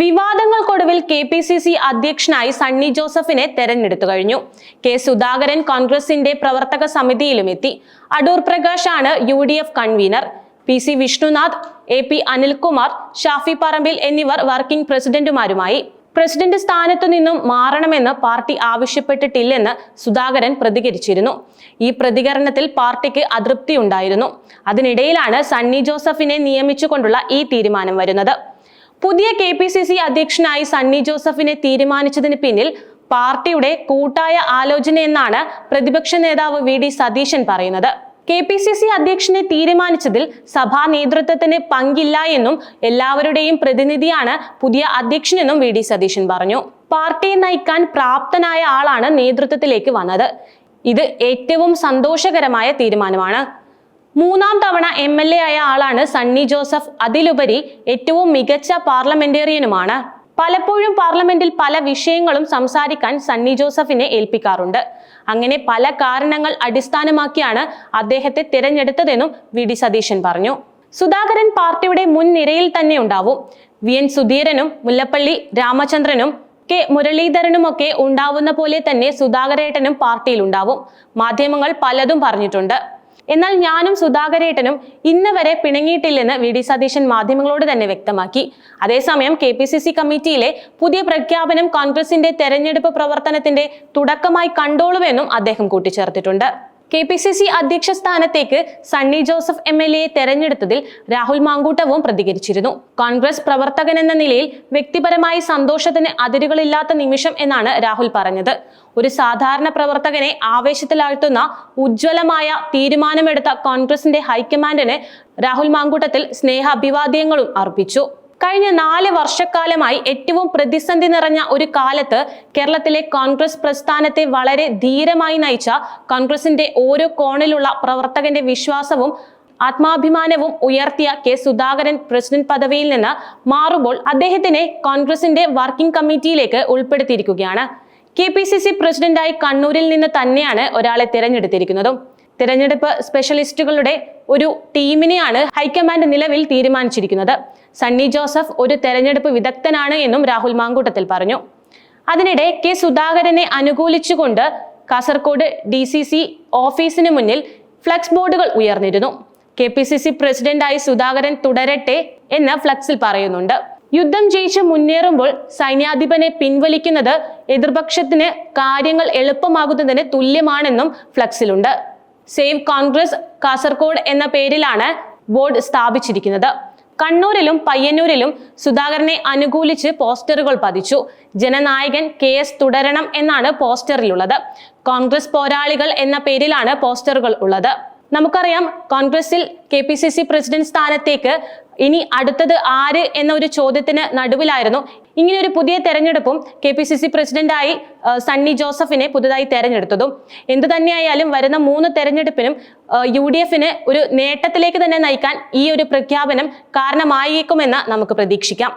വിവാദങ്ങൾക്കൊടുവിൽ K P C C അധ്യക്ഷനായി സണ്ണി ജോസഫിനെ തെരഞ്ഞെടുത്തു കഴിഞ്ഞു. കെ സുധാകരൻ കോൺഗ്രസിന്റെ പ്രവർത്തക സമിതിയിലും എത്തി. അടൂർ പ്രകാശ് ആണ് U D F convener. P C Vishnunath A P Anilkumar Shafi Parambil എന്നിവർ വർക്കിംഗ് പ്രസിഡന്റുമാരുമായി. പ്രസിഡന്റ് സ്ഥാനത്തു നിന്നും മാറണമെന്ന് പാർട്ടി ആവശ്യപ്പെട്ടിട്ടില്ലെന്ന് സുധാകരൻ പ്രതികരിച്ചിരുന്നു. ഈ പ്രതികരണത്തിൽ പാർട്ടിക്ക് അതൃപ്തി ഉണ്ടായിരുന്നു അതിനിടയിലാണ് സണ്ണി ജോസഫിനെ നിയമിച്ചുകൊണ്ടുള്ള ഈ തീരുമാനം വരുന്നത്. പുതിയ കെ പി സി സി അധ്യക്ഷനായി സണ്ണി ജോസഫിനെ തീരുമാനിച്ചതിന് പിന്നിൽ പാർട്ടിയുടെ കൂട്ടായ ആലോചനയെന്നാണ് പ്രതിപക്ഷ നേതാവ് വി ഡി സതീശൻ പറയുന്നത്. കെ പി സി സി അധ്യക്ഷനെ തീരുമാനിച്ചതിൽ സഭാ നേതൃത്വത്തിന് പങ്കില്ല എന്നും എല്ലാവരുടെയും പ്രതിനിധിയാണ് പുതിയ അധ്യക്ഷനെന്നും വി ഡി സതീശൻ പറഞ്ഞു. പാർട്ടിയെ നയിക്കാൻ പ്രാപ്തനായ ആളാണ് നേതൃത്വത്തിലേക്ക് വന്നത്. ഇത് ഏറ്റവും സന്തോഷകരമായ തീരുമാനമാണ്. മൂന്നാം തവണ എം എൽ എ ആയ ആളാണ് സണ്ണി ജോസഫ്. അതിലുപരി ഏറ്റവും മികച്ച പാർലമെന്റേറിയനുമാണ്. പലപ്പോഴും പാർലമെന്റിൽ പല വിഷയങ്ങളും സംസാരിക്കാൻ സണ്ണി ജോസഫിനെ ഏൽപ്പിക്കാറുണ്ട്. അങ്ങനെ പല കാരണങ്ങൾ അടിസ്ഥാനമാക്കിയാണ് അദ്ദേഹത്തെ തിരഞ്ഞെടുത്തതെന്നും വി ഡി സതീശൻ പറഞ്ഞു. സുധാകരൻ പാർട്ടിയുടെ മുൻനിരയിൽ തന്നെ ഉണ്ടാവും. വി എൻ സുധീരനും മുല്ലപ്പള്ളി രാമചന്ദ്രനും കെ മുരളീധരനുമൊക്കെ ഉണ്ടാവുന്ന പോലെ തന്നെ സുധാകരേട്ടനും പാർട്ടിയിൽ ഉണ്ടാവും. മാധ്യമങ്ങൾ പലതും പറഞ്ഞിട്ടുണ്ട്. എന്നാൽ ഞാനും സുധാകരേട്ടനും ഇന്ന് വരെ പിണങ്ങിയിട്ടില്ലെന്ന് വി ഡി സതീശൻ മാധ്യമങ്ങളോട് തന്നെ വ്യക്തമാക്കി. അതേസമയം കെ പി സി സി കമ്മിറ്റിയിലെ പുതിയ പ്രഖ്യാപനം കോൺഗ്രസിന്റെ തെരഞ്ഞെടുപ്പ് പ്രവർത്തനത്തിന്റെ തുടക്കമായി കണ്ടോളുമെന്നും അദ്ദേഹം കൂട്ടിച്ചേർത്തിട്ടുണ്ട്. കെ പി സി സി അധ്യക്ഷ സ്ഥാനത്തേക്ക് സണ്ണി ജോസഫ് എം എൽ എയെ തെരഞ്ഞെടുത്തതിൽ രാഹുൽ മാങ്കൂട്ടവും പ്രതികരിച്ചിരുന്നു. കോൺഗ്രസ് പ്രവർത്തകൻ എന്ന നിലയിൽ വ്യക്തിപരമായി സന്തോഷത്തിന് അതിരുകളില്ലാത്ത നിമിഷം എന്നാണ് രാഹുൽ പറഞ്ഞത്. ഒരു സാധാരണ പ്രവർത്തകനെ ആവേശത്തിലാഴ്ത്തുന്ന ഉജ്ജ്വലമായ തീരുമാനമെടുത്ത കോൺഗ്രസിന്റെ ഹൈക്കമാൻഡിന് രാഹുൽ മാങ്കൂട്ടത്തിൽ സ്നേഹ അഭിവാദ്യങ്ങളും അർപ്പിച്ചു. കഴിഞ്ഞ നാല് വർഷക്കാലമായി ഏറ്റവും പ്രതിസന്ധി നിറഞ്ഞ ഒരു കാലത്ത് കേരളത്തിലെ കോൺഗ്രസ് പ്രസ്ഥാനത്തെ വളരെ ധീരമായി നയിച്ച കോൺഗ്രസിന്റെ ഓരോ കോണിലുള്ള പ്രവർത്തകന്റെ വിശ്വാസവും ആത്മാഭിമാനവും ഉയർത്തിയ കെ സുധാകരൻ പ്രസിഡന്റ് പദവിയിൽ നിന്ന് മാറുമ്പോൾ അദ്ദേഹത്തിനെ കോൺഗ്രസിന്റെ വർക്കിംഗ് കമ്മിറ്റിയിലേക്ക് ഉൾപ്പെടുത്തിയിരിക്കുകയാണ്. കെ പി സി സി പ്രസിഡന്റായി കണ്ണൂരിൽ നിന്ന് തന്നെയാണ് ഒരാളെ തിരഞ്ഞെടുത്തിരിക്കുന്നതും. തിരഞ്ഞെടുപ്പ് സ്പെഷ്യലിസ്റ്റുകളുടെ ഒരു ടീമിനെയാണ് ഹൈക്കമാൻഡ് നിലവിൽ തീരുമാനിച്ചിരിക്കുന്നത്. സണ്ണി ജോസഫ് ഒരു തെരഞ്ഞെടുപ്പ് വിദഗ്ധനാണ് എന്നും രാഹുൽ മാങ്കൂട്ടത്തിൽ പറഞ്ഞു. അതിനിടെ കെ സുധാകരനെ അനുകൂലിച്ചുകൊണ്ട് കാസർകോട് ഡി സി സി ഓഫീസിന് മുന്നിൽ ഫ്ലക്സ് ബോർഡുകൾ ഉയർന്നിരുന്നു. കെ പി സി സി പ്രസിഡന്റായി സുധാകരൻ തുടരട്ടെ എന്ന് ഫ്ലക്സിൽ പറയുന്നുണ്ട്. യുദ്ധം ജയിച്ച് മുന്നേറുമ്പോൾ സൈന്യാധിപനെ പിൻവലിക്കുന്നത് എതിർപക്ഷത്തിന് കാര്യങ്ങൾ എളുപ്പമാകുന്നതിന് തുല്യമാണെന്നും ഫ്ലക്സിലുണ്ട്. സേവ് കോൺഗ്രസ് കാസർഗോഡ് എന്ന പേരിലാണ് ബോർഡ് സ്ഥാപിച്ചിരിക്കുന്നത്. കണ്ണൂരിലും പയ്യന്നൂരിലും സുധാകരനെ അനുകൂലിച്ച് പോസ്റ്ററുകൾ പതിച്ചു. ജനനായകൻ കെ എസ് തുടരണം എന്നാണ് പോസ്റ്ററിലുള്ളത്. കോൺഗ്രസ് പോരാളികൾ എന്ന പേരിലാണ് പോസ്റ്ററുകൾ ഉള്ളത്. നമുക്കറിയാം കോൺഗ്രസിൽ K P C C president സ്ഥാനത്തേക്ക് ഇനി അടുത്തത് ആര് എന്ന ഒരു ചോദ്യത്തിന് നടുവിലായിരുന്നു. ഇങ്ങനെ ഒരു പുതിയ തെരഞ്ഞെടുപ്പും കെ പി സി സി പ്രസിഡന്റായി സണ്ണി ജോസഫിനെ പുതുതായി തെരഞ്ഞെടുത്തതും. എന്തു തന്നെയായാലും വരുന്ന മൂന്ന് തെരഞ്ഞെടുപ്പിനും യു ഡി എഫിന് ഒരു നേട്ടത്തിലേക്ക് തന്നെ നയിക്കാൻ ഈ ഒരു പ്രഖ്യാപനം കാരണമായേക്കുമെന്ന് നമുക്ക് പ്രതീക്ഷിക്കാം.